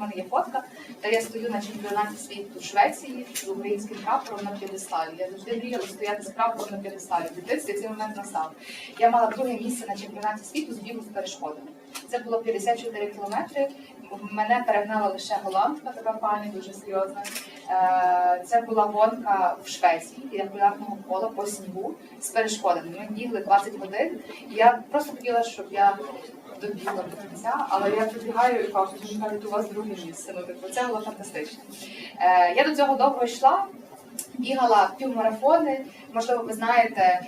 мене є фотка, де я стою на чемпіонаті світу в Швеції з українським прапором на п'єдесталі. Я завжди мріяла стояти з прапором на п'єдесталі. В цей момент настав. Я мала друге місце на чемпіонаті світу з бігу з перешкодами. Це було 54 кілометри. Мене перегнала лише голландка, така пані, дуже серйозна. Е, Це була гонка в Швеції біля полярного кола по снігу з перешкодами. Ми бігли 20 годин. Я просто хотіла, щоб я добігла до кінця, але я прибігаю і кажу, що навіть у вас друге місце. Ну, типу, це було фантастично. Е, Я до цього довго йшла. Бігала півмарафони, можливо, ви знаєте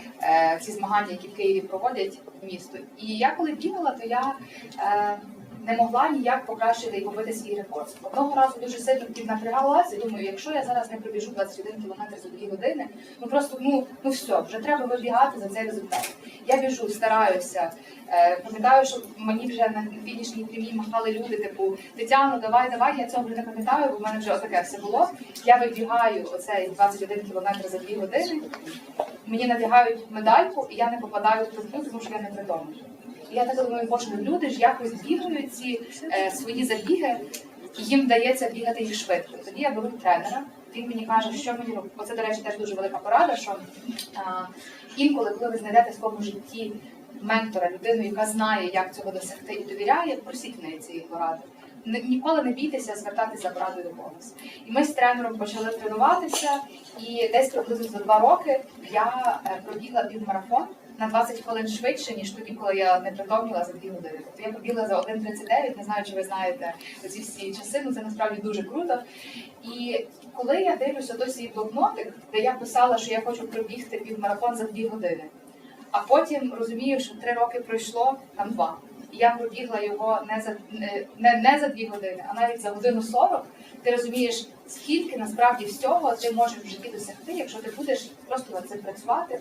всі змагання, які в Києві проводять місто. І я коли бігала, то я е, не могла ніяк покращити і побити свій рекорд. Одного разу дуже сильно піднапрягалася. Думаю, якщо я зараз не пробіжу 21 км за 2 години, ну просто ну, ну все, вже треба вибігати за цей результат. Я біжу, стараюся. Е, пам'ятаю, що мені вже на фінішній прямій махали люди, типу Тетяно, давай, давай. Я цього вже не пам'ятаю, бо в мене вже отаке все було. Я вибігаю оцей 21 км за 2 години. Мені надягають медальку, і я не попадаю в трубку, тому що я не притомлюю. Я так думаю, боже, ну люди ж якось бігають ці е, свої забіги, і їм вдається бігати їх швидко. Тоді я беру тренера. Він мені каже, що мені робити. Оце, до речі, теж дуже велика порада, що а, інколи, коли ви знайдете в своєму житті ментора, людину, яка знає, як цього досягти і довіряє, просіть неї цієї поради ніколи не бійтеся звертатися за порадою до когось. І ми з тренером почали тренуватися, і десь приблизно за два роки я е, пробігла півмарафон на 20 хвилин швидше, ніж тоді, коли я не притомніла за дві години. Тобто я побігла за 1.39, не знаю, чи ви знаєте ці всі часи, але це насправді дуже круто. І коли я дивлюся до свій блокнотик, де я писала, що я хочу пробігти півмарафон за дві години, а потім розумію, що три роки пройшло там два я пробігла його не за не, не, за дві години, а навіть за годину 40, ти розумієш, скільки насправді всього ти можеш в житті досягти, якщо ти будеш просто над цим працювати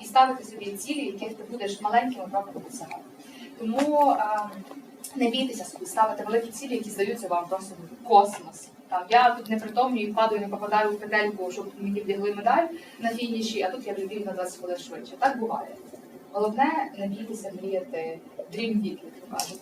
і ставити собі цілі, яких ти будеш маленькими кроками досягати. Тому е, не бійтеся собі ставити великі цілі, які здаються вам просто в космос. Там я тут не притомнюю, падаю, не попадаю в петельку, щоб мені вдягли медаль на фініші, а тут я вже бігаю на 20 хвилин швидше. Так буває. Головне не бійтеся мріяти dream big, як кажуть.